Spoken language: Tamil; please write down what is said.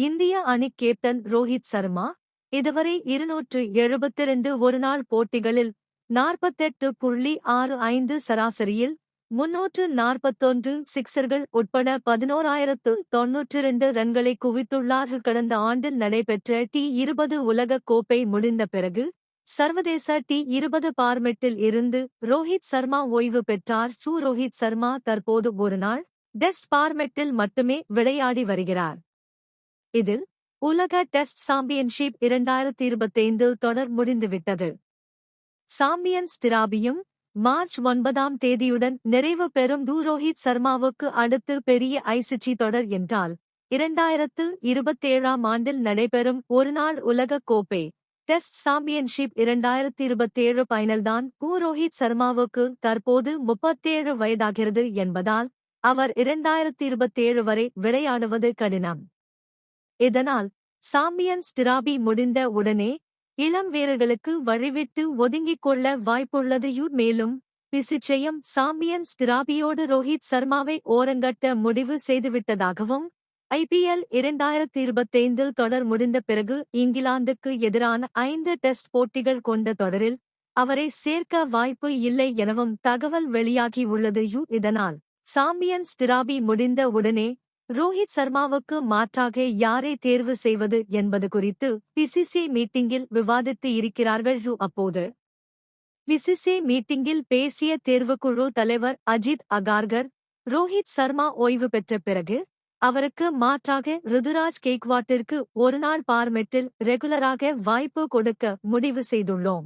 இந்திய அணி கேப்டன் ரோஹித் சர்மா இதுவரை இருநூற்று எழுபத்திரண்டு ஒருநாள் போட்டிகளில் நாற்பத்தெட்டு புள்ளி ஆறு ஐந்து சராசரியில் முன்னூற்று நாற்பத்தொன்று சிக்சர்கள் உட்பட பதினோராயிரத்து தொன்னூற்றிரண்டு ரன்களை குவித்துள்ளார்கள். கடந்த ஆண்டில் நடைபெற்ற டி இருபது உலகக் கோப்பை முடிந்த பிறகு சர்வதேச டி இருபது பார்மெட்டில் இருந்து ரோஹித் சர்மா ஓய்வு பெற்றார். ஷூ ரோஹித் சர்மா தற்போது ஒருநாள் டெஸ்ட் பார்மெட்டில் மட்டுமே விளையாடி வருகிறார். இதில் உலக டெஸ்ட் சாம்பியன்ஷிப் இரண்டாயிரத்தி இருபத்தைந்து தொடர் முடிந்துவிட்டது. சாம்பியன்ஸ் திராபியும் மார்ச் ஒன்பதாம் தேதியுடன் நிறைவு பெறும் டூ ரோஹித் சர்மாவுக்கு அடுத்து பெரிய ஐசிசி தொடர் என்றால் இரண்டாயிரத்து இருபத்தேழாம் ஆண்டில் நடைபெறும் ஒருநாள் உலகக் கோப்பை டெஸ்ட் சாம்பியன்ஷிப் இரண்டாயிரத்தி இருபத்தேழு பைனல்தான் பூ ரோஹித் சர்மாவுக்கு தற்போது முப்பத்தேழு வயதாகிறது என்பதால் அவர் இரண்டாயிரத்தி இருபத்தேழு வரை விளையாடுவது கடினம். இதனால் சாம்பியன்ஸ் திராபி முடிந்த உடனே இளம் வீரர்களுக்கு வழிவிட்டு ஒதுங்கிக் கொள்ள வாய்ப்புள்ளது மேலும் பிசிச்சயம் சாம்பியன்ஸ் திராபியோடு ரோஹித் சர்மாவை ஓரங்கட்ட முடிவு செய்துவிட்டதாகவும் ஐபிஎல் இரண்டாயிரத்தி இருபத்தைந்தில் தொடர் முடிந்த பிறகு இங்கிலாந்துக்கு எதிரான ஐந்து டெஸ்ட் போட்டிகள் கொண்ட தொடரில் அவரை சேர்க்க வாய்ப்பு இல்லை எனவும் தகவல் வெளியாகியுள்ளதையு யூ இதனால் சாம்பியன்ஸ் டிராபி முடிந்த உடனே ரோஹித் சர்மாவுக்கு மாற்றாக யாரை தேர்வு செய்வது என்பது குறித்து பிசிசி மீட்டிங்கில் விவாதித்து இருக்கிறார்கள் அப்போது. பிசிசி மீட்டிங்கில் பேசிய தேர்வுக்குழு தலைவர் அஜித் அகார்கர் ரோஹித் சர்மா ஓய்வு பெற்ற பிறகு அவருக்கு மாற்றாக ருதுராஜ் கேக்வாட்டிற்கு ஒருநாள் பார்மெட்டில் ரெகுலராக வாய்ப்பு கொடுக்க முடிவு செய்துள்ளோம்.